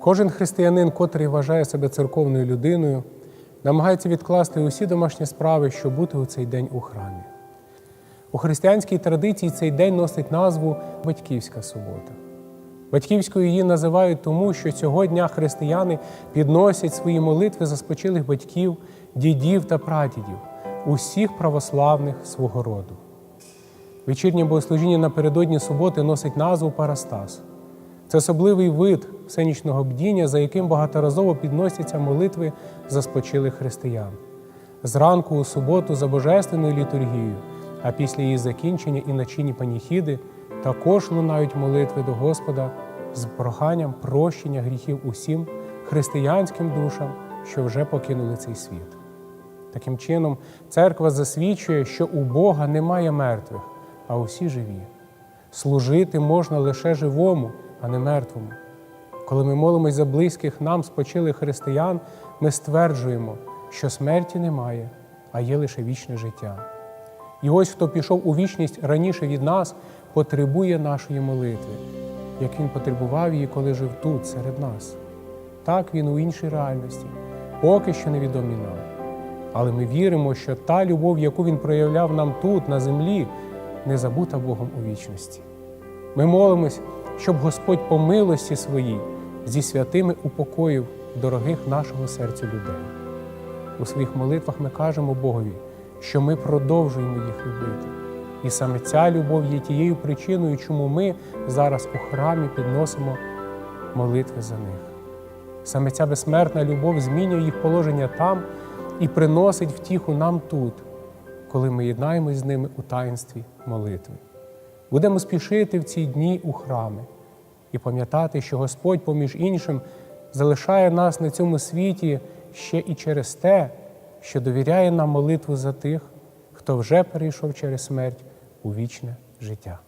Кожен християнин, котрий вважає себе церковною людиною, намагається відкласти усі домашні справи, щоб бути у цей день у храмі. У християнській традиції цей день носить назву Батьківська субота. Батьківською її називають тому, що цього дня християни підносять свої молитви за спочилих батьків, дідів та прадідів, усіх православних свого роду. Вечірнє богослужіння напередодні суботи носить назву Парастас. Це особливий вид всенічного бдіння, за яким багаторазово підносяться молитви за спочилих християн. Зранку у суботу за божественною літургією, а після її закінчення і начинні паніхіди також лунають молитви до Господа з проханням прощення гріхів усім християнським душам, що вже покинули цей світ. Таким чином, церква засвідчує, що у Бога немає мертвих, а усі живі. Служити можна лише живому, а не мертвому. Коли ми молимось за близьких нам спочилих християн, ми стверджуємо, що смерті немає, а є лише вічне життя. І ось хто пішов у вічність раніше від нас, потребує нашої молитви, як він потребував її, коли жив тут, серед нас. Так він у іншій реальності, поки що невідомі нам. Але ми віримо, що та любов, яку він проявляв нам тут, на землі, не забута Богом у вічності. Ми молимось, щоб Господь по милості своїй зі святими упокоїв дорогих нашого серцю людей. У своїх молитвах ми кажемо Богові, що ми продовжуємо їх любити. І саме ця любов є тією причиною, чому ми зараз у храмі підносимо молитви за них. Саме ця безсмертна любов змінює їх положення там і приносить втіху нам тут, коли ми єднаємось з ними у таїнстві молитви. Будемо спішити в ці дні у храми і пам'ятати, що Господь, поміж іншим, залишає нас на цьому світі ще і через те, що довіряє нам молитву за тих, хто вже перейшов через смерть у вічне життя.